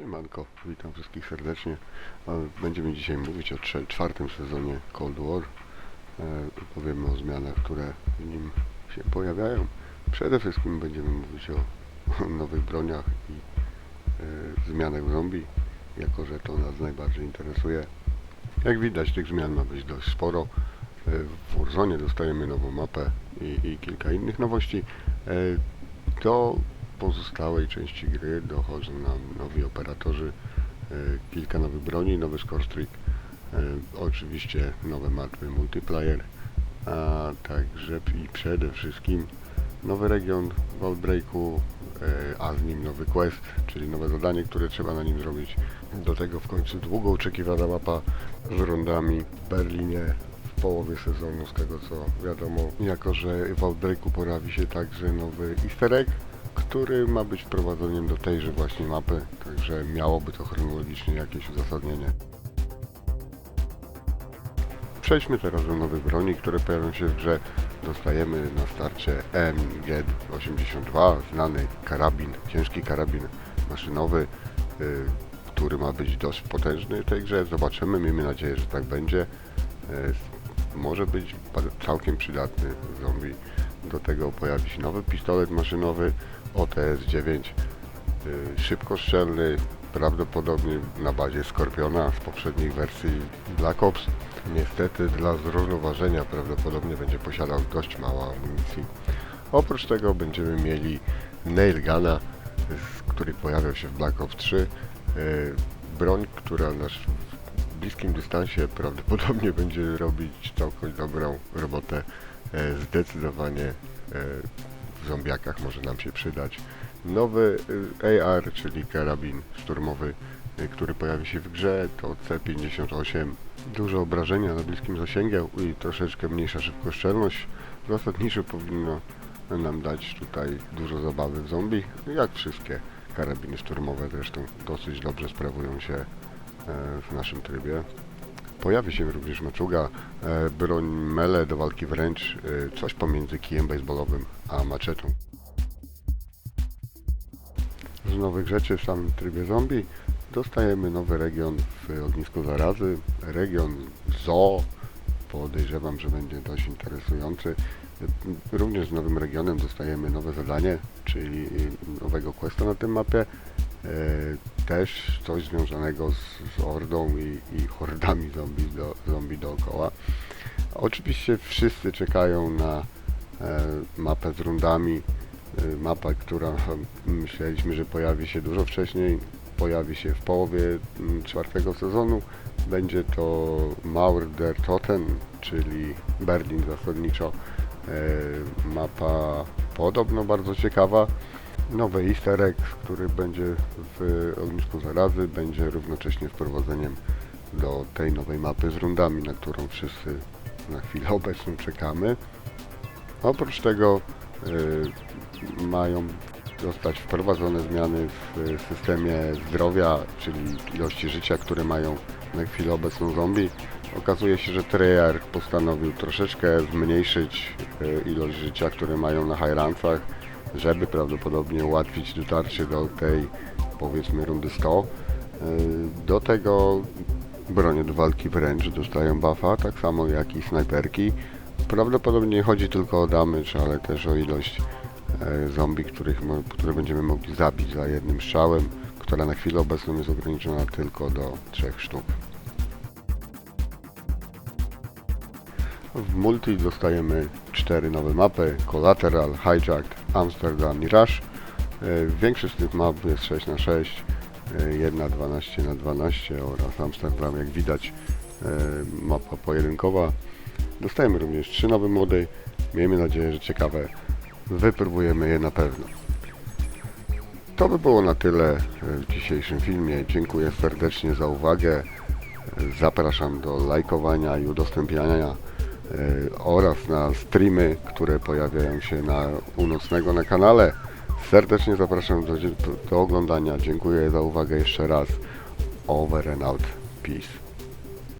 Siemanko, witam wszystkich serdecznie. Będziemy dzisiaj mówić o czwartym sezonie Cold War. E, Powiemy o zmianach, które w nim się pojawiają. Przede wszystkim będziemy mówić o, nowych broniach i e, zmianach w zombie, jako że to nas najbardziej interesuje. Jak widać, tych zmian ma być dość sporo. E, W Warzone dostajemy nową mapę i, i kilka innych nowości. Do pozostałej części gry dochodzą nam nowi operatorzy, e, kilka nowych broni, nowy score streak, e, oczywiście nowe mapy multiplayer, a także i przede wszystkim nowy region w Outbreaku, e, a z nim nowy quest, czyli nowe zadanie, które trzeba na nim zrobić. Do tego w końcu długo oczekiwana mapa z rondami w Berlinie w połowie sezonu, z tego co wiadomo, jako że w Outbreaku pojawi się także nowy easter egg, który ma być wprowadzeniem do tejże właśnie mapy, także miałoby to chronologicznie jakieś uzasadnienie. Przejdźmy teraz do nowych broni, które pojawią się w grze. Dostajemy na starcie MG82, znany karabin, ciężki karabin maszynowy, y, który ma być dość potężny w tej grze. Zobaczymy, miejmy nadzieję, że tak będzie. Y, może być całkiem przydatny zombie. Do tego pojawi się nowy pistolet maszynowy OTS-9, y, szybkostrzelny, prawdopodobnie na bazie Skorpiona z poprzednich wersji Black Ops. Niestety dla zrównoważenia prawdopodobnie będzie posiadał dość mało amunicji. Oprócz tego będziemy mieli Nailguna, z- który pojawiał się w Black Ops 3. y, Broń, która na sz- w bliskim dystansie prawdopodobnie będzie robić całkiem dobrą robotę. E, Zdecydowanie e, zombiakach może nam się przydać. Nowy y, AR, czyli karabin szturmowy, y, który pojawi się w grze, to C58. Duże obrażenia na bliskim zasięgu i troszeczkę mniejsza szybkoszczelność. Zasadniczo powinno nam dać tutaj dużo zabawy w zombie, jak wszystkie karabiny szturmowe zresztą dosyć dobrze sprawują się e, w naszym trybie. Pojawi się również maczuga, e, broń mele do walki wręcz, e, coś pomiędzy kijem baseballowym a maczetą. Z nowych rzeczy w samym trybie zombie dostajemy nowy region w ognisku zarazy, region zoo. Podejrzewam, że będzie dość interesujący. Również z nowym regionem dostajemy nowe zadanie, czyli nowego questa na tym mapie. E, też coś związanego z, z ordą i, i hordami zombie, do, zombie dookoła. Oczywiście wszyscy czekają na e, mapę z rundami. E, mapa, która myśleliśmy, że pojawi się dużo wcześniej, pojawi się w połowie czwartego sezonu. Będzie to Mauer der Toten, czyli Berlin zasadniczo. Mapa podobno bardzo ciekawa. Nowy easter egg, który będzie w ognisku zarazy, będzie równocześnie wprowadzeniem do tej nowej mapy z rundami, na którą wszyscy na chwilę obecną czekamy. Oprócz tego y, mają zostać wprowadzone zmiany w systemie zdrowia, czyli ilości życia, które mają na chwilę obecną zombie. Okazuje się, że Treyarch postanowił troszeczkę zmniejszyć y, ilość życia, które mają na Highlandsach, żeby prawdopodobnie ułatwić dotarcie do tej powiedzmy rundy 100. Y, Do tego bronie do walki wręcz dostają buffa, tak samo jak i snajperki. Prawdopodobnie nie chodzi tylko o damage, ale też o ilość e, zombie, których, które będziemy mogli zabić za jednym strzałem, która na chwilę obecną jest ograniczona tylko do trzech sztuk. W multi dostajemy cztery nowe mapy, Collateral, Hijacked, Amsterdam Rush. E, Większość z tych map jest 6 na 6 e, jedna 12 na 12 oraz Amsterdam, jak widać, e, mapa pojedynkowa. Dostajemy również trzy nowe mody. Miejmy nadzieję, że ciekawe. Wypróbujemy je na pewno. To by było na tyle w dzisiejszym filmie. Dziękuję serdecznie za uwagę. Zapraszam do lajkowania i udostępniania oraz na streamy, które pojawiają się na Północnego na kanale. Serdecznie zapraszam do, do oglądania. Dziękuję za uwagę jeszcze raz. Over and out. Peace.